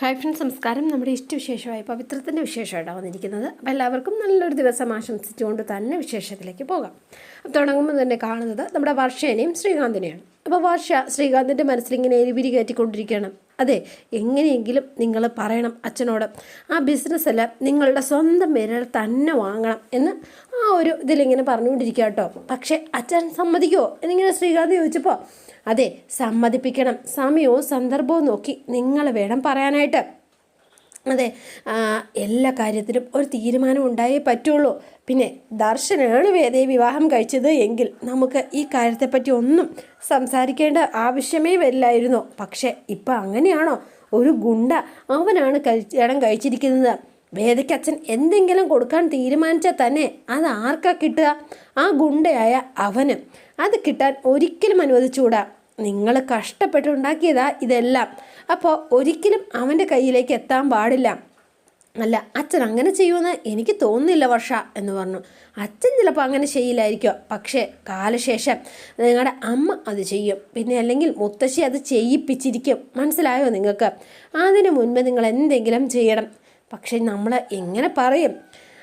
Hi friends നമസ്കാരം. നമ്മുടെ ഇഷ്ടവിശേഷമായ പവിത്രത്തിന്റെ വിശേഷമായിട്ടാണ് വന്നിരിക്കുന്നത്. അപ്പോൾ എല്ലാവർക്കും നല്ലൊരു ദിവസം ആശംസിച്ചുകൊണ്ട് തന്നെ വിശേഷത്തിലേക്ക് പോകാം. തുടങ്ങുമ്പോൾ തന്നെ കാണുന്നത് നമ്മുടെ വർഷേനെയും ശ്രീകാന്തിനെയാണ്. അപ്പോൾ വർഷ ശ്രീകാന്തിന്റെ മനസ്സിലിങ്ങനെ എരിപിരി കയറ്റിക്കൊണ്ടിരിക്കുകയാണ്. അതെ എങ്ങനെയെങ്കിലും നിങ്ങൾ പറയണം അച്ഛനോട്. ആ ബിസിനസ് അല്ല നിങ്ങളുടെ സ്വന്തം പേരിൽ തന്നെ വാങ്ങണം എന്ന് ആ ഒരു ഇതിലിങ്ങനെ പറഞ്ഞുകൊണ്ടിരിക്കുക കേട്ടോ. പക്ഷേ അച്ഛൻ സമ്മതിക്കുമോ എന്നിങ്ങനെ ശ്രീകാന്ത് ചോദിച്ചപ്പോൾ അതെ സമ്മതിപ്പിക്കണം. സമയവും സന്ദർഭവും നോക്കി നിങ്ങൾ വേണം പറയാനായിട്ട്. അതെ എല്ലാ കാര്യത്തിലും ഒരു തീരുമാനം ഉണ്ടായേ പറ്റുള്ളൂ. പിന്നെ ദർശനാണ് വേദയെ വിവാഹം കഴിച്ചത് എങ്കിൽ നമുക്ക് ഈ കാര്യത്തെപ്പറ്റി ഒന്നും സംസാരിക്കേണ്ട ആവശ്യമേ വരില്ലായിരുന്നു പക്ഷേ ഇപ്പം അങ്ങനെയാണോ? ഒരു ഗുണ്ട അവനാണ് കല്യാണം കഴിച്ചിരിക്കുന്നത്. വേദയ്ക്ക് അച്ഛൻ എന്തെങ്കിലും കൊടുക്കാൻ തീരുമാനിച്ചാൽ തന്നെ അത് ആർക്കാ കിട്ടുക? ആ ഗുണ്ടയായ അവന്. അത് കിട്ടാൻ ഒരിക്കലും അനുവദിച്ചുകൂടാ. നിങ്ങൾ കഷ്ടപ്പെട്ടുണ്ടാക്കിയതാ ഇതെല്ലാം. അപ്പോൾ ഒരിക്കലും അവന്റെ കയ്യിലേക്ക് എത്താൻ പാടില്ല. അല്ല അച്ഛൻ അങ്ങനെ ചെയ്യുമെന്ന് എനിക്ക് തോന്നുന്നില്ല വർഷ എന്ന് പറഞ്ഞു. അച്ഛൻ ചിലപ്പോൾ അങ്ങനെ ചെയ്യില്ലായിരിക്കും. പക്ഷേ കാലശേഷം നിങ്ങളുടെ അമ്മ അത് ചെയ്യും. പിന്നെ അല്ലെങ്കിൽ മുത്തശ്ശി അത് ചെയ്യിപ്പിച്ചിരിക്കും. മനസ്സിലായോ നിങ്ങൾക്ക്? അതിന് മുൻപ് നിങ്ങൾ എന്തെങ്കിലും ചെയ്യണം. പക്ഷേ നമ്മൾ എങ്ങനെ പറയും?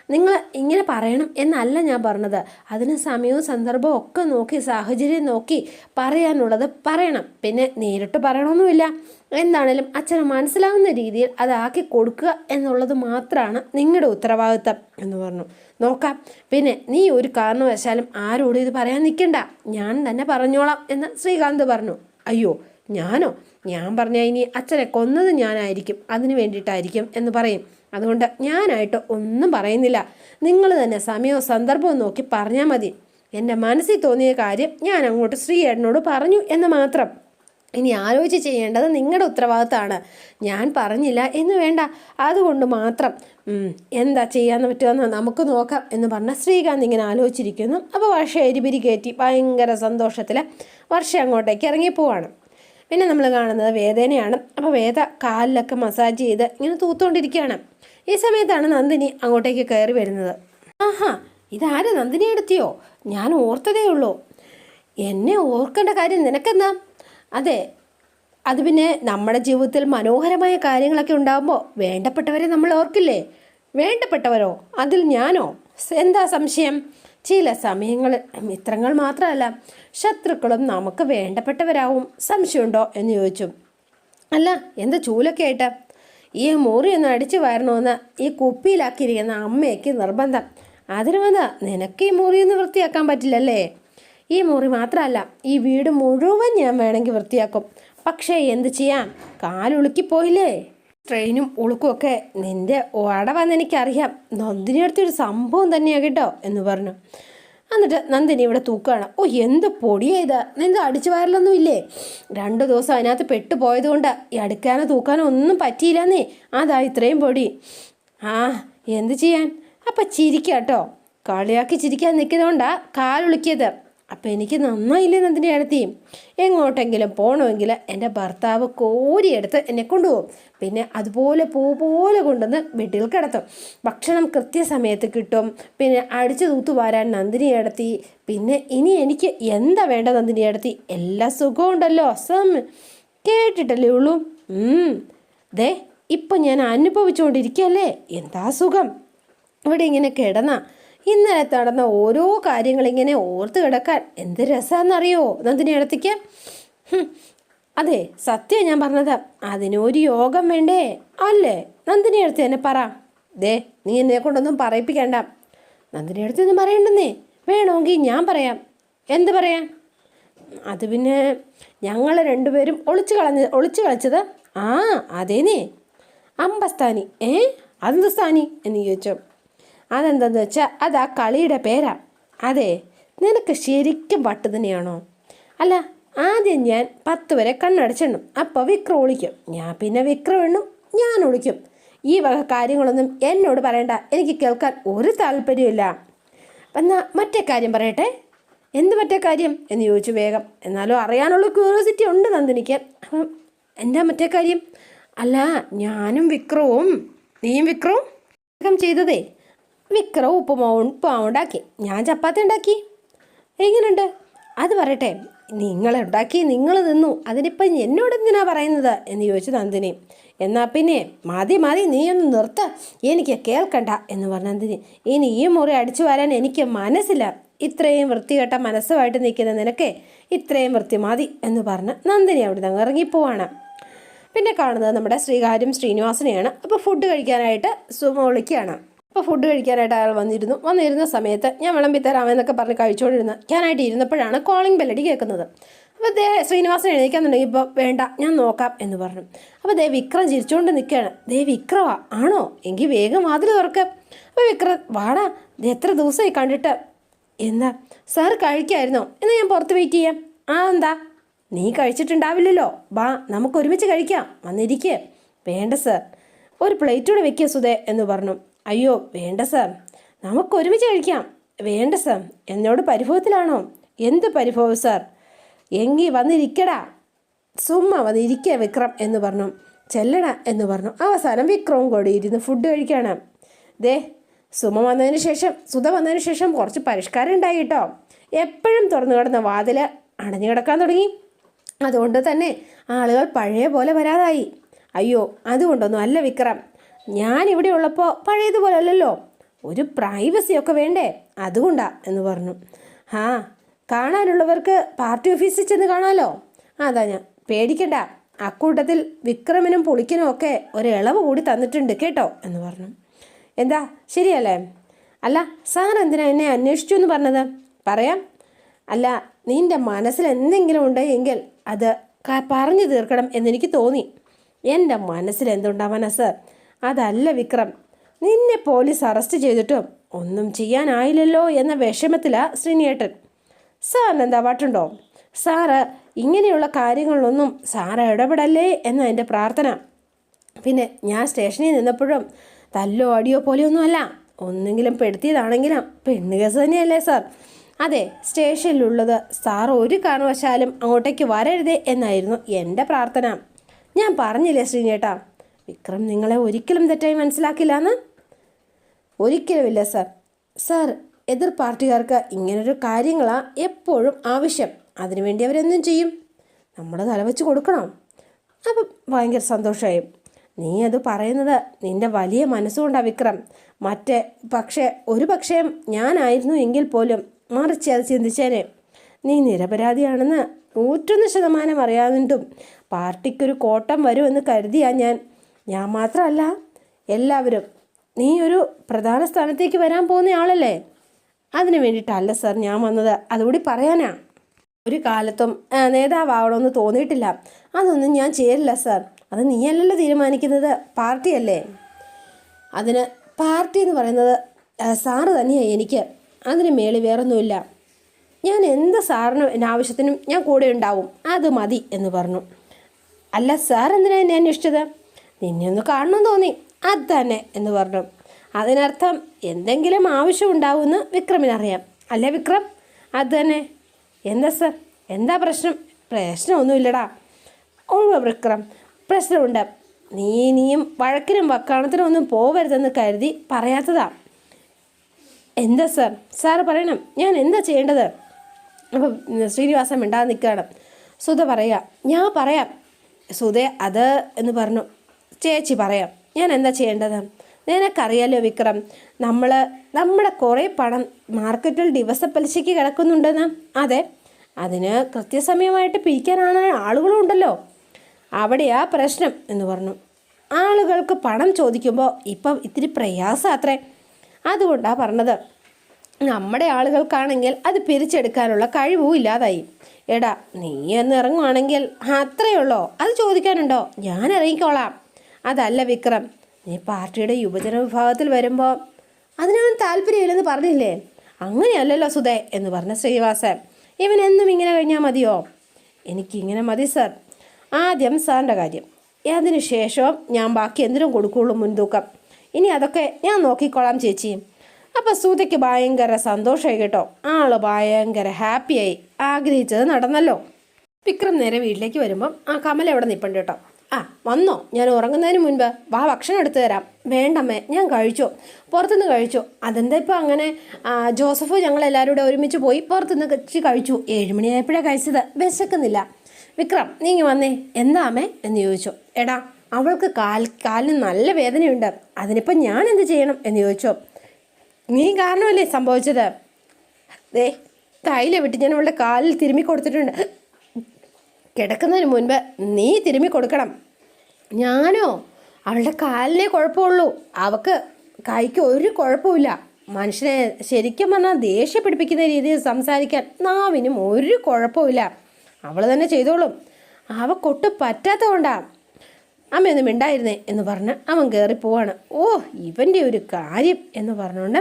നിങ്ങൾ ഇങ്ങനെ പറയണം എന്നല്ല ഞാൻ പറഞ്ഞത്. അതിന് സമയവും സന്ദർഭവും ഒക്കെ നോക്കി സാഹചര്യം നോക്കി പറയാനുള്ളത് പറയണം. പിന്നെ നേരിട്ട് പറയണമെന്നുമില്ല. എന്താണേലും അച്ഛന് മനസ്സിലാവുന്ന രീതിയിൽ അതാക്കി കൊടുക്കുക എന്നുള്ളത് മാത്രമാണ് നിങ്ങളുടെ ഉത്തരവാദിത്തം എന്ന് പറഞ്ഞു. നോക്കാം. പിന്നെ നീ ഒരു കാരണവശാലും ആരോടും ഇത് പറയാൻ നിൽക്കണ്ട. ഞാൻ തന്നെ പറഞ്ഞോളാം എന്ന് ശ്രീകാന്ത് പറഞ്ഞു. അയ്യോ ഞാനോ? ഞാൻ പറഞ്ഞാൽ ഇനി അച്ഛനെ കൊന്നത് ഞാനായിരിക്കും. അതിന് വേണ്ടിയിട്ടായിരിക്കും എന്ന് പറയും. അതുകൊണ്ട് ഞാനായിട്ട് ഒന്നും പറയുന്നില്ല. നിങ്ങൾ തന്നെ സമയവും സന്ദർഭവും നോക്കി പറഞ്ഞാൽ മതി. എന്റെ മനസ്സിൽ തോന്നിയ കാര്യം ഞാൻ അങ്ങോട്ട് ശ്രീയേട്ടനോട് പറഞ്ഞു എന്ന് മാത്രം. ഇനി ആലോചിച്ച് ചെയ്യേണ്ടത് നിങ്ങളുടെ ഉത്തരവാദിത്തമാണ്. ഞാൻ പറഞ്ഞില്ല എന്ന് വേണ്ട. അതുകൊണ്ട് മാത്രം എന്താ ചെയ്യാന്ന് പറ്റുമെന്ന് നമുക്ക് നോക്കാം എന്ന് പറഞ്ഞ ശ്രീകാന്ത് ഇങ്ങനെ ആലോചിച്ചിരിക്കുന്നു. അപ്പോൾ വർഷ എരിപിരി കയറ്റി ഭയങ്കര സന്തോഷത്തിൽ വർഷ അങ്ങോട്ടേക്ക് ഇറങ്ങിപ്പോവാണ് പിന്നെ നമ്മൾ കാണുന്നത് വേദനയാണ്. അപ്പോൾ വേദ കാലിലൊക്കെ മസാജ് ചെയ്ത് ഇങ്ങനെ തൂത്തുകൊണ്ടിരിക്കുകയാണ് ഈ സമയത്താണ് നന്ദിനി അങ്ങോട്ടേക്ക് കയറി വരുന്നത്. ആഹാ ഇതാര് നന്ദിനി എടുത്തിയോ? ഞാൻ ഓർത്തതേ ഉള്ളൂ. എന്നെ ഓർക്കേണ്ട കാര്യം നിനക്കെന്നാ അതെ അത് പിന്നെ നമ്മുടെ ജീവിതത്തിൽ മനോഹരമായ കാര്യങ്ങളൊക്കെ ഉണ്ടാകുമ്പോൾ വേണ്ടപ്പെട്ടവരെ നമ്മൾ ഓർക്കില്ലേ? വേണ്ടപ്പെട്ടവരോ? അതിൽ ഞാനോ? എന്താ സംശയം? ചില സമയങ്ങളിൽ മിത്രങ്ങൾ മാത്രമല്ല ശത്രുക്കളും നമുക്ക് വേണ്ടപ്പെട്ടവരാവും. സംശയമുണ്ടോ? എന്ന് ചോദിച്ചു. അല്ല എന്താ ചൂലൊക്കെ ആയിട്ട്? ഈ മുറി ഒന്ന് അടിച്ചു വരണമെന്ന് ഈ കുപ്പിയിലാക്കിയിരിക്കുന്ന അമ്മയ്ക്ക് നിർബന്ധം. അതിന് വന്ന നിനക്ക് ഈ മുറി ഒന്ന് വൃത്തിയാക്കാൻ പറ്റില്ലല്ലേ? ഈ മുറി മാത്രമല്ല ഈ വീട് മുഴുവൻ ഞാൻ വേണമെങ്കിൽ വൃത്തിയാക്കും. പക്ഷേ എന്ത് ചെയ്യാം? കാലുളുക്കി പോയില്ലേ ട്രെയിനും ഉളുക്കും ഒക്കെ. നിന്റെ വടവന്ന് എനിക്കറിയാം നന്ദിനി അടുത്തൊരു സംഭവം തന്നെയാണ് കേട്ടോ എന്ന് പറഞ്ഞു. എന്നിട്ട് നന്ദിനി ഇവിടെ തൂക്കുകയാണ് ഓ എന്ത് പൊടിയാ നിന്റെ അടിച്ചു വയറിലൊന്നും ഇല്ലേ? രണ്ട് ദിവസം അതിനകത്ത് പെട്ടുപോയത് കൊണ്ട് ഈ അടുക്കാനോ തൂക്കാനോ ഒന്നും പറ്റിയില്ലെന്നേ. അതാ ഇത്രയും പൊടി. ആ എന്ത് ചെയ്യാൻ? അപ്പം ചിരിക്കാട്ടോ. കളിയാക്കി ചിരിക്കാൻ നിൽക്കുന്നതുകൊണ്ടാണ് കാലുളിക്കിയത്. അപ്പം എനിക്ക് നന്നായില്ലേ നന്ദിനി അടുത്തി എങ്ങോട്ടെങ്കിലും പോകണമെങ്കിൽ എന്റെ ഭർത്താവ് കോരിയെടുത്ത് എന്നെ കൊണ്ടുപോകും. പിന്നെ അതുപോലെ പൂ പോലെ കൊണ്ടുവന്ന് വീട്ടിൽ കിടത്തും. ഭക്ഷണം കൃത്യസമയത്ത് കിട്ടും. പിന്നെ അടിച്ചു തൂത്തു വാരാൻ നന്ദിനി അടുത്തി പിന്നെ ഇനി എനിക്ക് എന്താ വേണ്ട നന്ദിനി അടുത്തി എല്ലാ സുഖവും ഉണ്ടല്ലോ. സം കേട്ടിട്ടല്ലേ ഉള്ളൂ. ദേ ഇപ്പം ഞാൻ അനുഭവിച്ചുകൊണ്ടിരിക്കുകയല്ലേ? എന്താ സുഖം? ഇവിടെ ഇങ്ങനെ കിടന്ന. ഇന്നലെ നടന്ന ഓരോ കാര്യങ്ങളിങ്ങനെ ഓർത്ത് കിടക്കാൻ എന്ത് രസമാണെന്നറിയോ നന്ദിനി അടുത്തേക്ക്. അതെ സത്യം ഞാൻ പറഞ്ഞത്. അതിനൊരു യോഗം വേണ്ടേ? അല്ലേ? നന്ദിനി അടുത്ത് തന്നെ പറ. ദേ നീ എന്നെ കൊണ്ടൊന്നും പറയിപ്പിക്കണ്ട. നന്ദിനി അടുത്ത് ഒന്നും പറയണ്ടെന്നേ. വേണമെങ്കിൽ ഞാൻ പറയാം. എന്ത് പറയാൻ? അത് പിന്നെ ഞങ്ങൾ രണ്ടുപേരും ഒളിച്ചു കളഞ്ഞ ഒളിച്ചു കളിച്ചത്. ആ അതേനേ അമ്പസ്ഥാനി. ഏ? അതെന്ത് സ്ഥാനി? എന്ന് ചോദിച്ചു. അതെന്താന്ന് വെച്ചാൽ അത് ആ കളിയുടെ പേരാ. അതെ നിനക്ക് ശരിക്കും പട്ട് തന്നെയാണോ? അല്ല ആദ്യം ഞാൻ പത്ത് വരെ കണ്ണടച്ചെണ്ണും അപ്പോൾ വിക്രം ഒളിക്കും. ഞാൻ പിന്നെ വിക്രം എണ്ണും ഞാൻ ഒളിക്കും. ഈ വക കാര്യങ്ങളൊന്നും എന്നോട് പറയണ്ട. എനിക്ക് കേൾക്കാൻ ഒരു താല്പര്യമില്ല എന്നാൽ മറ്റേ കാര്യം പറയട്ടെ. എന്ത് മറ്റേ കാര്യം? എന്ന് ചോദിച്ചു വേഗം. എന്നാലും അറിയാനുള്ള ക്യൂരിയോസിറ്റി ഉണ്ട് നന്ദിനിക്ക്. അപ്പം എന്താ മറ്റേ കാര്യം? അല്ല ഞാനും വിക്രവും നീയും വിക്രവും ചെയ്തതേ. വിക്രം ഉപ്പുമാവ് ഉപ്പുമാവ് ഉണ്ടാക്കി. ഞാൻ ചപ്പാത്തി ഉണ്ടാക്കി. എങ്ങനെയുണ്ട് അത് പറയട്ടെ. നിങ്ങൾ ഉണ്ടാക്കി നിങ്ങൾ നിന്നു അതിനിപ്പം എന്നോട് എന്തിനാ പറയുന്നത്? എന്ന് ചോദിച്ചു നന്ദിനി. എന്നാൽ പിന്നെ മതി മതി ഒന്ന് നിർത്ത. എനിക്ക് കേൾക്കണ്ട എന്ന് പറഞ്ഞ നന്ദിനി. ഇനി ഈ മുറി അടിച്ചു വരാൻ എനിക്ക് മനസ്സില്ല. ഇത്രയും വൃത്തികെട്ട മനസ്സുമായിട്ട് നിൽക്കുന്ന നിനക്ക് ഇത്രയും വൃത്തി മതി എന്ന് പറഞ്ഞ് നന്ദിനി അവിടെ നിന്ന് ഇറങ്ങിപ്പോവാണ്. പിന്നെ കാണുന്നത് നമ്മുടെ ശ്രീകാര്യം ശ്രീനിവാസനെയാണ്. അപ്പോൾ ഫുഡ് കഴിക്കാനായിട്ട് സുമ വിളിക്കുകയാണ് അപ്പോൾ ഫുഡ് കഴിക്കാനായിട്ട് അയാൾ വന്നിരുന്നു. വന്നിരുന്ന സമയത്ത് ഞാൻ വിളമ്പി തരാമെന്നൊക്കെ പറഞ്ഞ് കഴിച്ചുകൊണ്ടിരുന്ന ഞാനായിട്ട് ഇരുന്നപ്പോഴാണ് കോളിംഗ് ബെല്ലടി കേൾക്കുന്നത്. അപ്പോൾ ദേ ശ്രീനിവാസൻ എഴുന്നേക്കാന്നുണ്ടെങ്കിൽ ഇപ്പോൾ വേണ്ട ഞാൻ നോക്കാം എന്ന് പറഞ്ഞു. അപ്പോൾ ദേ വിക്രം ചിരിച്ചുകൊണ്ട് നിൽക്കുകയാണ്. ദേ വിക്രമാ ആണോ? എങ്കിൽ വേഗം വാതിൽ തുറക്ക്. അപ്പോൾ വിക്ര വാടാ ഇത് എത്ര ദിവസമായി കണ്ടിട്ട്. എന്താ സാർ കഴിക്കായിരുന്നോ? എന്നാൽ ഞാൻ പുറത്ത് വെയിറ്റ് ചെയ്യാം. ആ എന്താ? നീ കഴിച്ചിട്ടുണ്ടാവില്ലല്ലോ. ബാ നമുക്ക് ഒരുമിച്ച് കഴിക്കാം. വന്നിരിക്കേ. വേണ്ട സർ ഒരു പ്ലേറ്റൂടെ വെക്കുക സുധേ എന്ന് പറഞ്ഞു. അയ്യോ വേണ്ട സർ. നമുക്ക് ഒരുമിച്ച് കഴിക്കാം. വേണ്ട സർ എന്നോട് പരിഭവത്തിലാണോ? എന്ത് പരിഭവം സർ? എങ്കി വന്നിരിക്കടാ. സുമ്മ വന്നിരിക്കുക വിക്രം എന്ന് പറഞ്ഞു. ചെല്ലണ എന്ന് പറഞ്ഞു. അവസാനം വിക്രവും കൂടി ഇരുന്ന് ഫുഡ് കഴിക്കാണ്. ദേ സുമ വന്നതിന് ശേഷം സുധ വന്നതിന് ശേഷം കുറച്ച് പരിഷ്കാരം ഉണ്ടായി കേട്ടോ. എപ്പോഴും തുറന്നു കിടന്ന വാതിൽ അടഞ്ഞു കിടക്കാൻ തുടങ്ങി. അതുകൊണ്ട് തന്നെ ആളുകൾ പഴയ പോലെ വരാതായി. അയ്യോ അതുകൊണ്ടൊന്നും അല്ല വിക്രം. ഞാൻ ഇവിടെ ഉള്ളപ്പോൾ പഴയതുപോലെ അല്ലല്ലോ ഒരു പ്രൈവസി ഒക്കെ വേണ്ടേ? അതുകൊണ്ടാ എന്ന് പറഞ്ഞു. ആ കാണാനുള്ളവർക്ക് പാർട്ടി ഓഫീസിൽ ചെന്ന് കാണാമല്ലോ അതാ ഞാൻ. പേടിക്കണ്ട. അക്കൂട്ടത്തിൽ വിക്രമിനും പുളിക്കനും ഒക്കെ ഒരു ഇളവ് കൂടി തന്നിട്ടുണ്ട് കേട്ടോ എന്ന് പറഞ്ഞു. എന്താ? ശരിയല്ലേ? അല്ല സാർ എന്തിനാ എന്നെ അന്വേഷിച്ചു എന്ന് പറഞ്ഞത്? പറയാം. അല്ല നിന്റെ മനസ്സിൽ എന്തെങ്കിലും ഉണ്ടെങ്കിൽ അത് പറഞ്ഞു തീർക്കണം എന്നെനിക്ക് തോന്നി. എന്റെ മനസ്സിൽ എന്തുണ്ടാവാനാ സർ അതല്ല വിക്രം. നിന്നെ പോലീസ് അറസ്റ്റ് ചെയ്തിട്ടും ഒന്നും ചെയ്യാനായില്ലല്ലോ എന്ന വിഷമത്തിലാ ശ്രീനിയേട്ടൻ. സാറിന് എന്താ പാട്ടുണ്ടോ സാറ് ഇങ്ങനെയുള്ള കാര്യങ്ങളിലൊന്നും സാറ് ഇടപെടല്ലേ എന്ന എന്റെ പ്രാർത്ഥന. പിന്നെ ഞാൻ സ്റ്റേഷനിൽ നിന്നപ്പോഴും തല്ലോ അടിയോ പോലെയൊന്നുമല്ല ഒന്നെങ്കിലും പെടുത്തിയതാണെങ്കിലും പെണ്ണ് കേസ് തന്നെയല്ലേ സാർ. അതെ സ്റ്റേഷനിലുള്ളത് സാർ ഒരു കാരണവശാലും അങ്ങോട്ടേക്ക് വരരുതേ എന്നായിരുന്നു എന്റെ പ്രാർത്ഥന. ഞാൻ പറഞ്ഞില്ലേ ശ്രീനേട്ടാ വിക്രം നിങ്ങളെ ഒരിക്കലും തെറ്റായി മനസ്സിലാക്കില്ല എന്ന് ഒരിക്കലുമില്ല സാർ. സാർ എതിർ പാർട്ടിക്കാർക്ക് ഇങ്ങനൊരു കാര്യങ്ങളാണ് എപ്പോഴും ആവശ്യം. അതിനുവേണ്ടി അവരെന്തും ചെയ്യും? നമ്മൾ തലവെച്ച് കൊടുക്കണം. അപ്പം ഭയങ്കര സന്തോഷമായി. നീ അത് പറയുന്നത് നിന്റെ വലിയ മനസ്സുകൊണ്ടാണ് വിക്രം. മറ്റേ പക്ഷേ ഒരു പക്ഷേ ഞാനായിരുന്നു എങ്കിൽ പോലും മറിച്ച് അത് ചിന്തിച്ചേനെ. നീ നിരപരാധിയാണെന്ന് നൂറ്റൊന്ന് ശതമാനം അറിയാതിട്ടും പാർട്ടിക്കൊരു കോട്ടം വരുമെന്ന് കരുതിയാണ് ഞാൻ ഞാൻ മാത്രമല്ല എല്ലാവരും നീ ഒരു പ്രധാന സ്ഥാനത്തേക്ക് വരാൻ പോകുന്ന ആളല്ലേ? അതിനു വേണ്ടിയിട്ടല്ല സാർ ഞാൻ വന്നത്. അതുകൂടി പറയാനാ. ഒരു കാലത്തും നേതാവാകണമെന്ന് തോന്നിയിട്ടില്ല. അതൊന്നും ഞാൻ ചേരില്ല സാർ. അത് നീയല്ലല്ലോ തീരുമാനിക്കുന്നത്. പാർട്ടിയല്ലേ? അതിന് പാർട്ടി എന്ന് പറയുന്നത് സാറ് തന്നെയാണ് എനിക്ക്. അതിന് മേളിൽ വേറൊന്നുമില്ല. ഞാൻ എന്ത് സാറിനും ആവശ്യത്തിനും ഞാൻ കൂടെ ഉണ്ടാവും. അത് മതി എന്ന് പറഞ്ഞു. അല്ല സാർ എന്തിനാണ് എന്നെ അന്വേഷിച്ചത്? നിന്നെ ഒന്ന് കാണണം തോന്നി. അത് തന്നെ എന്ന് പറഞ്ഞു. അതിനർത്ഥം എന്തെങ്കിലും ആവശ്യം ഉണ്ടാവുമെന്ന് വിക്രമിനറിയാം അല്ലേ വിക്രം? അത് തന്നെ എന്താ സർ? എന്താ പ്രശ്നം? പ്രശ്നമൊന്നുമില്ലടാ. ഓ വിക്രം പ്രശ്നമുണ്ട്. നീ നീയും വഴക്കിനും വക്കാണത്തിനും ഒന്നും പോവരുതെന്ന് കരുതി പറയാത്തതാ. എന്താ സർ? സാർ പറയണം. ഞാൻ എന്താ ചെയ്യേണ്ടത്? അപ്പം ശ്രീനിവാസം മിണ്ടാതെ നിൽക്കുകയാണ്. സുധ പറയുക ഞാൻ പറയാം. സുധ അത് എന്ന് പറഞ്ഞു. ചേച്ചി പറയാം ഞാൻ എന്താ ചെയ്യേണ്ടത്? നിനക്കറിയാലോ വിക്രം നമ്മൾ നമ്മുടെ കുറേ പണം മാർക്കറ്റിൽ ദിവസപ്പലിശയ്ക്ക് കിടക്കുന്നുണ്ടെന്ന്. അതെ അതിന് കൃത്യസമയമായിട്ട് പിരിക്കാനാണ് ആളുകളും ഉണ്ടല്ലോ. അവിടെയാ പ്രശ്നം എന്ന് പറഞ്ഞു. ആളുകൾക്ക് പണം ചോദിക്കുമ്പോൾ ഇപ്പം ഇത്തിരി പ്രയാസം അത്രേ. അതുകൊണ്ടാണ് പറഞ്ഞത് നമ്മുടെ ആളുകൾക്കാണെങ്കിൽ അത് പിരിച്ചെടുക്കാനുള്ള കഴിവും ഇല്ലാതായി. എടാ നീ എന്ന് ഇറങ്ങുവാണെങ്കിൽ അത്രയേ ഉള്ളോ? അത് ചോദിക്കാനുണ്ടോ? ഞാൻ ഇറങ്ങിക്കോളാം. അതല്ല വിക്രം. നീ പാർട്ടിയുടെ യുവജന വിഭാഗത്തിൽ വരുമ്പോൾ അതിനവൻ താല്പര്യമില്ലെന്ന് പറഞ്ഞില്ലേ? അങ്ങനെയല്ലല്ലോ സുധേ എന്ന് പറഞ്ഞ ശ്രീനിവാസൻ. ഇവൻ എന്നും ഇങ്ങനെ കഴിഞ്ഞാൽ മതിയോ? എനിക്കിങ്ങനെ മതി സർ. ആദ്യം സാറിന്റെ കാര്യം. അതിനു ശേഷം ഞാൻ ബാക്കി എന്തിനും കൊടുക്കുള്ളൂ മുൻതൂക്കം. ഇനി അതൊക്കെ ഞാൻ നോക്കിക്കോളാം ചേച്ചി. അപ്പോൾ സൂതയ്ക്ക് ഭയങ്കര സന്തോഷമായി കേട്ടോ. ആൾ ഭയങ്കര ഹാപ്പിയായി. ആഗ്രഹിച്ചത് നടന്നല്ലോ. വിക്രം നേരെ വീട്ടിലേക്ക് വരുമ്പം ആ കമല എവിടെ നിൽപ്പുണ്ട് കേട്ടോ. ആ വന്നോ. ഞാൻ ഉറങ്ങുന്നതിന് മുൻപ് വാ ഭക്ഷണം എടുത്തു തരാം. വേണ്ടമ്മേ ഞാൻ കഴിച്ചോ. പുറത്തുനിന്ന് കഴിച്ചു. അതെന്താ ഇപ്പോൾ അങ്ങനെ? ജോസഫ് ഞങ്ങളെല്ലാവരും കൂടെ ഒരുമിച്ച് പോയി പുറത്തുനിന്ന് കഴിച്ച്. കഴിച്ചു ഏഴുമണിയായപ്പോഴാണ് കഴിച്ചത്. വിശക്കുന്നില്ല. വിക്രം നീ വന്നേ. എന്താമേ എന്ന് ചോദിച്ചു. എടാ അവൾക്ക് കാൽ കാലിന് നല്ല വേദനയുണ്ട്. അതിനിപ്പോൾ ഞാൻ എന്ത് ചെയ്യണം എന്ന് ചോദിച്ചു. നീ കാരണമല്ലേ സംഭവിച്ചത്? ദേ തൈല വിട്ട് ഞാൻ അവളുടെ കാലിൽ തിരുമ്മി കൊടുത്തിട്ടുണ്ട്. കിടക്കുന്നതിന് മുൻപ് നീ തിരുമ്മി കൊടുക്കണം. ഞാനോ? അവളുടെ കാലിനെ കുഴപ്പമുള്ളൂ. അവക്ക് കൈക്ക് ഒരു കുഴപ്പമില്ല മനുഷ്യനെ ശരിക്കും പറഞ്ഞാൽ ദേഷ്യപ്പിടിപ്പിക്കുന്ന രീതിയിൽ സംസാരിക്കാൻ നാവിനും ഒരു കുഴപ്പമില്ല അവൾ തന്നെ ചെയ്തോളും. അവക്കൊട്ട് പറ്റാത്തതുകൊണ്ടാ. അമ്മയൊന്നും മിണ്ടായിരുന്നേ എന്ന് പറഞ്ഞ് അവൻ കയറി പോവാണ്. ഓ ഇവന്റെ ഒരു കാര്യം എന്ന് പറഞ്ഞുകൊണ്ട്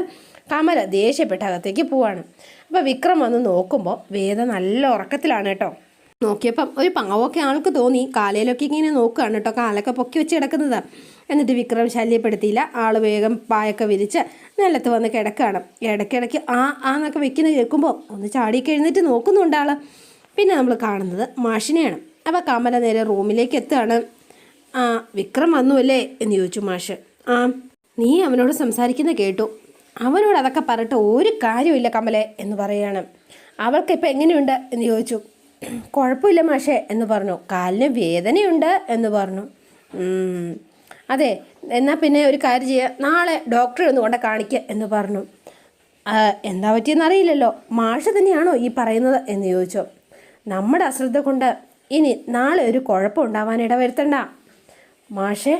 കമല ദേഷ്യപ്പെട്ട അകത്തേക്ക് പോവാണ്. അപ്പോൾ വിക്രം വന്ന് നോക്കുമ്പോൾ വേദ നല്ല ഉറക്കത്തിലാണ് കേട്ടോ. നോക്കിയപ്പം ഒരു പാവമൊക്കെ ആൾക്ക് തോന്നി. കാലയിലൊക്കെ ഇങ്ങനെ നോക്കുകയാണ് കേട്ടോ. കാലൊക്കെ പൊക്കി വെച്ച് കിടക്കുന്നത്. എന്നിട്ട് വിക്രം ശല്യപ്പെടുത്തിയില്ല. ആൾ വേഗം പായൊക്കെ വിരിച്ച് നിലത്ത് വന്ന് കിടക്കുകയാണ്. ഇടയ്ക്കിടയ്ക്ക് ആ ആ എന്നൊക്കെ വെക്കുന്ന കേൾക്കുമ്പോൾ ഒന്ന് ചാടി കഴിഞ്ഞിട്ട് നോക്കുന്നുണ്ട് ആൾ പിന്നെ നമ്മൾ കാണുന്നത് മാഷിനെയാണ്. അപ്പോൾ കമല നേരെ റൂമിലേക്ക് എത്തുകയാണ്. ആ വിക്രം വന്നു അല്ലേ എന്ന് ചോദിച്ചു മാഷ്. ആ നീ അവനോട് സംസാരിക്കുന്ന കേട്ടു. അവനോട് അതൊക്കെ പറഞ്ഞിട്ട് ഒരു കാര്യമില്ല കമലെ എന്ന് പറയുകയാണ് അവൾക്ക് ഇപ്പം എങ്ങനെയുണ്ട്? എന്ന് ചോദിച്ചു. കുഴപ്പമില്ല മാഷേ എന്ന് പറഞ്ഞു. കാലിന് വേദനയുണ്ട് എന്ന് പറഞ്ഞു. അതെ എന്നാൽ പിന്നെ ഒരു കാര്യം ചെയ്യുക നാളെ ഡോക്ടറെ ഒന്ന് കൊണ്ട് കാണിക്കുക എന്ന് പറഞ്ഞു. എന്താ പറ്റിയെന്ന് അറിയില്ലല്ലോ. മാഷ് തന്നെയാണോ ഈ പറയുന്നത് എന്ന് ചോദിച്ചു. നമ്മുടെ അശ്രദ്ധ കൊണ്ട് ഇനി നാളെ ഒരു കുഴപ്പം ഉണ്ടാവാൻ ഇടവരുത്തണ്ട. മാഷേ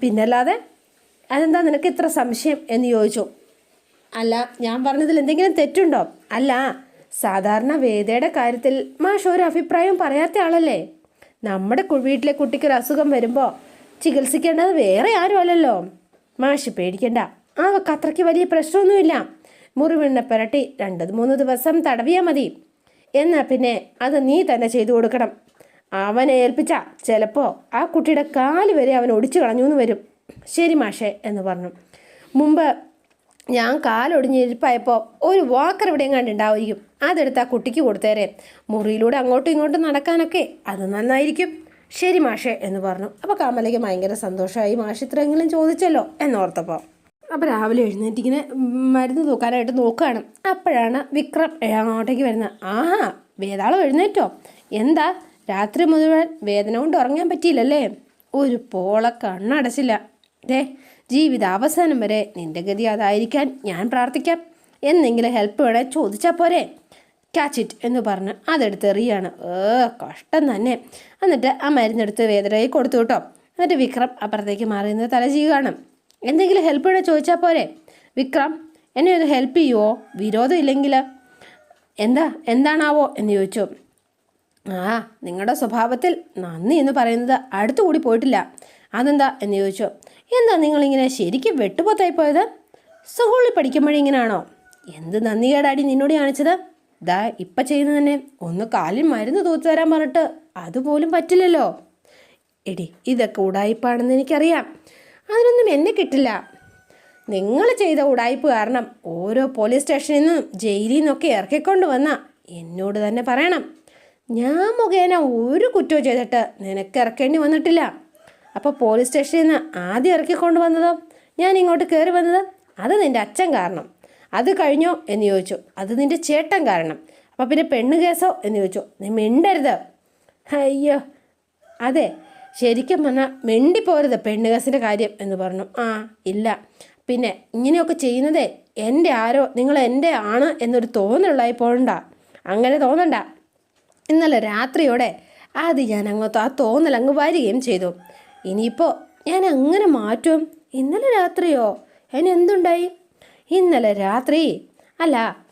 പിന്നല്ലാതെ അതെന്താ നിനക്ക് ഇത്ര സംശയം എന്ന് ചോദിച്ചു. അല്ല ഞാൻ പറഞ്ഞതിൽ എന്തെങ്കിലും തെറ്റുണ്ടോ? അല്ല സാധാരണ വേദയുടെ കാര്യത്തിൽ മാഷ് ഒരു അഭിപ്രായം പറയാത്ത ആളല്ലേ? നമ്മുടെ വീട്ടിലെ കുട്ടിക്ക് ഒരു അസുഖം വരുമ്പോൾ ചികിത്സിക്കേണ്ടത് വേറെ ആരും അല്ലല്ലോ മാഷ് പേടിക്കണ്ട. അവക്ക് അത്രയ്ക്ക് വലിയ പ്രശ്നമൊന്നുമില്ല. മുറിവെണ്ണ പുരട്ടി രണ്ട് മൂന്ന് ദിവസം തടവിയാ മതി. എന്നാ പിന്നെ അത് നീ തന്നെ ചെയ്തു കൊടുക്കണം. അവനെ ഏൽപ്പിച്ച ചിലപ്പോൾ ആ കുട്ടിയുടെ കാൽ വരെ അവൻ ഒടിച്ചു കളഞ്ഞു എന്ന് വരും. ശരി മാഷേ എന്ന് പറഞ്ഞു. മുമ്പ് ഞാൻ കാലൊടിഞ്ഞിരിപ്പായപ്പോൾ ഒരു വാക്കർ എവിടെയും എങ്ങാണ്ട് ഉണ്ടാവുമായിരിക്കും. അതെടുത്ത് ആ കുട്ടിക്ക് കൊടുത്തേരെ. മുറിയിലൂടെ അങ്ങോട്ടും ഇങ്ങോട്ടും നടക്കാനൊക്കെ അത് നന്നായിരിക്കും. ശരി മാഷേ എന്ന് പറഞ്ഞു. അപ്പോൾ കമലയ്ക്ക് ഭയങ്കര സന്തോഷമായി. മാഷ് ഇത്രയെങ്കിലും ചോദിച്ചല്ലോ എന്നോർത്തപ്പോൾ അപ്പോൾ രാവിലെ എഴുന്നേറ്റിങ്ങനെ മരുന്ന് തൂക്കാനായിട്ട് നോക്കുകയാണ്. അപ്പോഴാണ് വിക്രം അങ്ങോട്ടേക്ക് വരുന്നത് ആഹാ വേതാളം എഴുന്നേറ്റോ? എന്താ? രാത്രി മുഴുവൻ വേദന കൊണ്ട് ഉറങ്ങാൻ പറ്റിയില്ലല്ലേ? ഒരു പോള കണ്ണടച്ചില്ല. ദേ ജീവിത അവസാനം വരെ നിന്റെ ഗതി അതായിരിക്കാൻ ഞാൻ പ്രാർത്ഥിക്കാം. എന്നെങ്കിലും ഹെൽപ്പ് വേണേ ചോദിച്ചാൽ പോരെ. കാച്ചിറ്റ് എന്ന് പറഞ്ഞ് അതെടുത്ത് എറിയാണ്. ഏ കഷ്ടം തന്നെ. എന്നിട്ട് ആ മരുന്നെടുത്ത് വേദനയായി കൊടുത്തു കേട്ടോ. എന്നിട്ട് വിക്രം അപ്പുറത്തേക്ക് മാറിയുന്നത് തല ചെയ്യുകയാണ് എന്തെങ്കിലും ഹെൽപ്പ് വേണേ ചോദിച്ചാൽ പോരെ. വിക്രം എന്നെ ഒന്ന് ഹെൽപ്പ് ചെയ്യുമോ വിരോധം ഇല്ലെങ്കിൽ എന്താ? എന്താണാവോ? എന്ന് ചോദിച്ചു. ആ നിങ്ങളുടെ സ്വഭാവത്തിൽ നന്ദി എന്ന് പറയുന്നത് അടുത്തുകൂടി പോയിട്ടില്ല. അതെന്താ എന്ന് ചോദിച്ചു. എന്താ നിങ്ങളിങ്ങനെ ശരിക്കും വെട്ടുപോത്തായി പോയത്? സ്കൂളിൽ പഠിക്കുമ്പോഴേ ഇങ്ങനെയാണോ എന്ത് നന്ദികേടാടി നിന്നോട് കാണിച്ചത്? ദാ ഇപ്പം ചെയ്യുന്നത് തന്നെ. ഒന്ന് കാലിൽ മരുന്ന് തൂത്തു തരാൻ പറഞ്ഞിട്ട് അതുപോലും പറ്റില്ലല്ലോ. എടി ഇതൊക്കെ ഉടായ്പാണെന്ന് എനിക്കറിയാം. അതിനൊന്നും എന്നെ കിട്ടില്ല. നിങ്ങൾ ചെയ്ത ഉടായ്പ് കാരണം ഓരോ പോലീസ് സ്റ്റേഷനിൽ നിന്നും ജയിലിൽ നിന്നൊക്കെ ഇറക്കിക്കൊണ്ട് വന്ന എന്നോട് തന്നെ പറയണം. ഞാൻ മുഖേന ഒരു കുറ്റവും ചെയ്തിട്ട് നിനക്ക് ഇറക്കേണ്ടി വന്നിട്ടില്ല. അപ്പോൾ പോലീസ് സ്റ്റേഷനിൽ നിന്ന് ആദ്യം ഇറക്കിക്കൊണ്ട് വന്നതോ ഞാൻ ഇങ്ങോട്ട് കയറി വന്നത് അത് നിന്റെ അച്ഛൻ കാരണം. അത് കഴിഞ്ഞോ എന്ന് ചോദിച്ചു. അത് നിന്റെ ചേട്ടൻ കാരണം. അപ്പോൾ പിന്നെ പെണ്ണ് കേസോ എന്ന് ചോദിച്ചു. നീ മിണ്ടരുത്. അയ്യോ. അതെ ശരിക്കും പറഞ്ഞാൽ മിണ്ടിപ്പോരുത് പെണ്ണ് കേസിന്റെ കാര്യം എന്ന് പറഞ്ഞു. ആ ഇല്ല. പിന്നെ ഇങ്ങനെയൊക്കെ ചെയ്യുന്നതേ എന്റെ ആരോ നിങ്ങൾ എന്റെ ആണ് എന്നൊരു തോന്നലുള്ളായി പോകണ്ട അങ്ങനെ തോന്നണ്ട. ഇന്നലെ രാത്രിയോടെ അത് ഞാൻ അങ്ങോട്ട് ആ തോന്നൽ അങ്ങ് വരികയും ചെയ്തു. ഇനിയിപ്പോൾ ഞാൻ അങ്ങനെ മാറ്റും? ഇന്നലെ രാത്രിയോ? അതിന് എന്തുണ്ടായി? ഇന്നലെ രാത്രി? അല്ല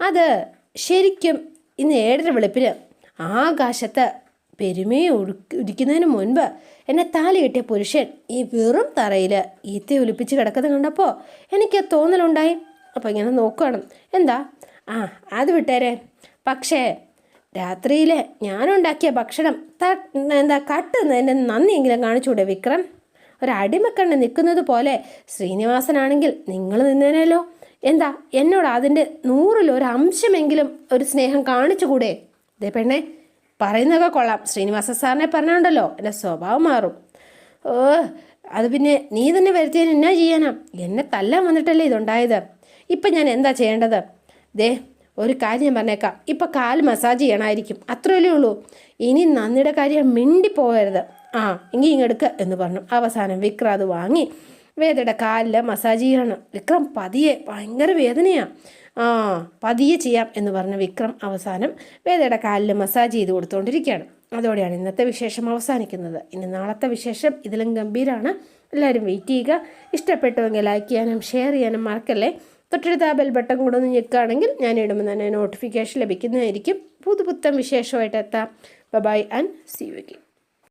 അത് ശരിക്കും ഇന്ന് ഏഴര വെളുപ്പിന് ആകാശത്ത് പെരുമയെ ഉടുക്ക് ഉദിക്കുന്നതിന് മുൻപ് എന്നെ താലി കെട്ടിയ പുരുഷൻ ഈ വെറും തറയിൽ ഈത്തി ഒലിപ്പിച്ച് കിടക്കുന്നത് കണ്ടപ്പോൾ എനിക്ക് തോന്നലുണ്ടായി. അപ്പോൾ ഇങ്ങനെ നോക്കുകയാണ് എന്താ? ആ അത് വിട്ടേരെ. പക്ഷേ രാത്രിയിലെ ഞാനുണ്ടാക്കിയ ഭക്ഷണം എന്താ കട്ടുന്നതിന്റെ നന്ദിയെങ്കിലും കാണിച്ചൂടെ വിക്രം? ഒരടിമക്കണ്ണ് നിൽക്കുന്നത് പോലെ ശ്രീനിവാസനാണെങ്കിൽ നിങ്ങൾ നിന്നേനല്ലോ എന്താ എന്നോട് അതിന്റെ നൂറിലൊരു അംശമെങ്കിലും ഒരു സ്നേഹം കാണിച്ചുകൂടെ? ദേ പെണ്ണേ പറയുന്നതൊക്കെ കൊള്ളാം. ശ്രീനിവാസ സാറിനെ പറഞ്ഞുണ്ടല്ലോ എന്റെ സ്വഭാവം മാറും. ഓ അത് പിന്നെ നീ തന്നെ വരുത്തിയതിന് എന്നാ ചെയ്യാനാ? എന്നെ തല്ലാൻ വന്നിട്ടല്ലേ ഇതുണ്ടായത്. ഇപ്പം ഞാൻ എന്താ ചെയ്യേണ്ടത്? ദേ ഒരു കാര്യം ഞാൻ പറഞ്ഞേക്കാം. ഇപ്പം കാൽ മസാജ് ചെയ്യണമായിരിക്കും അത്രയല്ലേ ഉള്ളൂ. ഇനി നന്ദിയുടെ കാര്യം മിണ്ടിപ്പോകരുത് ആ എങ്കിൽ ഇങ്ങെടുക്ക എന്ന് പറഞ്ഞു. അവസാനം വിക്രം അത് വാങ്ങി വേദയുടെ കാലിൽ മസാജ് ചെയ്യണം. വിക്രം പതിയെ ഭയങ്കര വേദനയാണ് ആ പതിയെ ചെയ്യാം എന്ന് പറഞ്ഞ വിക്രം അവസാനം വേദയുടെ കാലിൽ മസാജ് ചെയ്ത് കൊടുത്തുകൊണ്ടിരിക്കുകയാണ് അതോടെയാണ് ഇന്നത്തെ വിശേഷം അവസാനിക്കുന്നത്. ഇനി നാളത്തെ വിശേഷം ഇതിലും ഗംഭീരമാണ് എല്ലാവരും വെയിറ്റ് ചെയ്യുക. ഇഷ്ടപ്പെട്ടുവെങ്കിൽ ലൈക്ക് ചെയ്യാനും ഷെയർ ചെയ്യാനും മറക്കല്ലേ? തൊട്ടടുത്ത ആ ബെൽ ബട്ടൺ കൂടെ ഒന്ന് ഞെക്കുകയാണെങ്കിൽ ഞാൻ ഇടുമ്പോൾ തന്നെ നോട്ടിഫിക്കേഷൻ ലഭിക്കുന്നതായിരിക്കും. പുതുപുത്തൻ വിശേഷമായിട്ട് എത്താം. By and C U